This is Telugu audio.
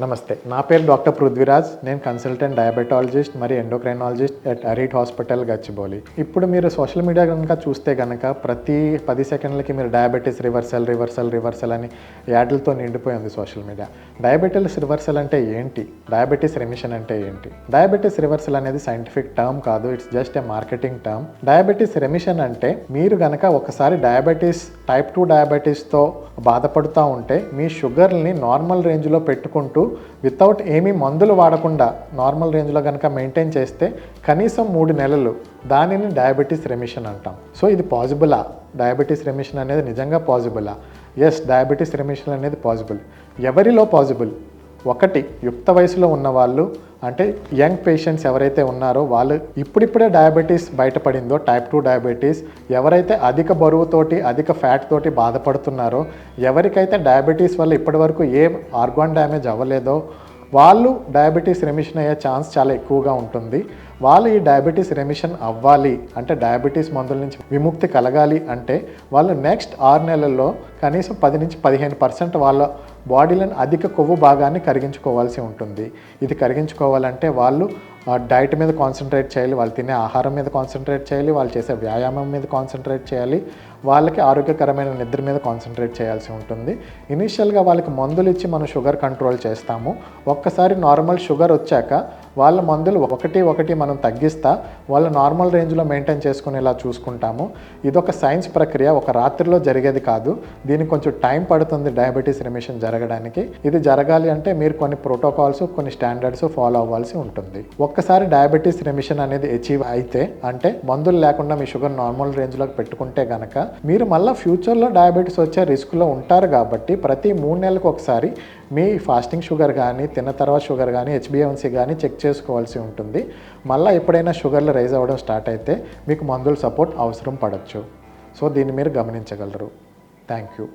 నమస్తే. నా పేరు డాక్టర్ పృథ్వీరాజ్. నేను కన్సల్టెంట్ డయాబెటాలజిస్ట్ మరియు endocrinologist at Arete hospital Gachibowli. ఇప్పుడు మీరు సోషల్ మీడియా కనుక చూస్తే కనుక ప్రతి పది సెకండ్లకి మీరు డయాబెటీస్ రివర్సల్ రివర్సల్ రివర్సల్ అని యాడ్లతో నిండిపోయి ఉంది సోషల్ మీడియా. డయాబెటీస్ రివర్సల్ అంటే ఏంటి? డయాబెటీస్ రెమిషన్ అంటే ఏంటి? డయాబెటీస్ రివర్సల్ అనేది సైంటిఫిక్ టర్మ్ కాదు. It's just a marketing term. Diabetes remission అంటే మీరు గనక ఒకసారి డయాబెటీస్ టైప్ టూ డయాబెటీస్తో బాధపడుతూ ఉంటే మీ షుగర్ని నార్మల్ రేంజ్లో పెట్టుకుంటూ వితౌట్ ఏమీ మందులు వాడకుండా నార్మల్ రేంజ్లో కనుక మెయింటైన్ చేస్తే కనీసం మూడు నెలలు దానిని డయాబెటీస్ రెమిషన్ అంటాం. సో ఇది పాసిబులా డయాబెటీస్ రెమిషన్ అనేది నిజంగా పాసిబులా ఎస్ డయాబెటీస్ రెమిషన్ అనేది పాసిబుల్ ఎవరిలో పాసిబుల్ ఒకటి యుక్త వయసులో ఉన్న వాళ్ళు అంటే యంగ్ పేషెంట్స్ ఎవరైతే ఉన్నారో వాళ్ళు ఇప్పుడిప్పుడే డయాబెటీస్ బయటపడిందో టైప్ టూ డయాబెటీస్ ఎవరైతే అధిక బరువుతోటి అధిక ఫ్యాట్ తోటి బాధపడుతున్నారో ఎవరికైతే డయాబెటీస్ వల్ల ఇప్పటివరకు ఏ ఆర్గాన్ డ్యామేజ్ అవ్వలేదో వాళ్ళు డయాబెటీస్ రెమిషన్ అయ్యే ఛాన్స్ చాలా ఎక్కువగా ఉంటుంది. వాళ్ళు ఈ డయాబెటీస్ రెమిషన్ అవ్వాలి అంటే డయాబెటీస్ మందుల నుంచి విముక్తి కలగాలి అంటే వాళ్ళు నెక్స్ట్ ఆరు నెలల్లో కనీసం పది నుంచి పదిహేను పర్సెంట్ వాళ్ళ బాడీలోని అధిక కొవ్వు భాగాన్ని కరిగించుకోవాల్సి ఉంటుంది. ఇది కరిగించుకోవాలంటే వాళ్ళు డైట్ మీద కాన్సన్ట్రేట్ చేయాలి వాళ్ళు తినే ఆహారం మీద కాన్సన్ట్రేట్ చేయాలి వాళ్ళు చేసే వ్యాయామం మీద కాన్సన్ట్రేట్ చేయాలి వాళ్ళకి ఆరోగ్యకరమైన నిద్ర మీద కాన్సన్ట్రేట్ చేయాల్సి ఉంటుంది. ఇనీషియల్గా వాళ్ళకి మందులు ఇచ్చి మనం షుగర్ కంట్రోల్ చేస్తాము. ఒక్కసారి నార్మల్ షుగర్ వచ్చాక వాళ్ళ మందులు ఒకటి ఒకటి మనం తగ్గిస్తా వాళ్ళు నార్మల్ రేంజ్లో మెయింటైన్ చేసుకునేలా చూసుకుంటాము. ఇదొక సైన్స్ ప్రక్రియ ఒక రాత్రిలో జరిగేది కాదు. దీనికి కొంచెం టైం పడుతుంది డయాబెటీస్ రిమిషన్ జరగడానికి. ఇది జరగాలి అంటే మీరు కొన్ని ప్రోటోకాల్స్ కొన్ని స్టాండర్డ్స్ ఫాలో అవ్వాల్సి ఉంటుంది. ఒక్కసారి డయాబెటీస్ రిమిషన్ అనేది అచీవ్ అయితే అంటే మందులు లేకుండా మీ షుగర్ నార్మల్ రేంజ్లోకి పెట్టుకుంటే గనక మీరు మళ్ళీ ఫ్యూచర్లో డయాబెటీస్ వచ్చే రిస్క్లో ఉంటారు కాబట్టి ప్రతి మూడు నెలలకు ఒకసారి మీ ఫాస్టింగ్ షుగర్ కానీ తిన్న తర్వాత షుగర్ కానీ హెచ్బిఎన్సీ కానీ చెక్ చేసుకోవాల్సి ఉంటుంది. మళ్ళీ ఎప్పుడైనా షుగర్లు రైజ్ అవ్వడం స్టార్ట్ అయితే మీకు మందుల సపోర్ట్ అవసరం పడవచ్చు సో దీన్ని మీరు గమనించగలరు. Thank you.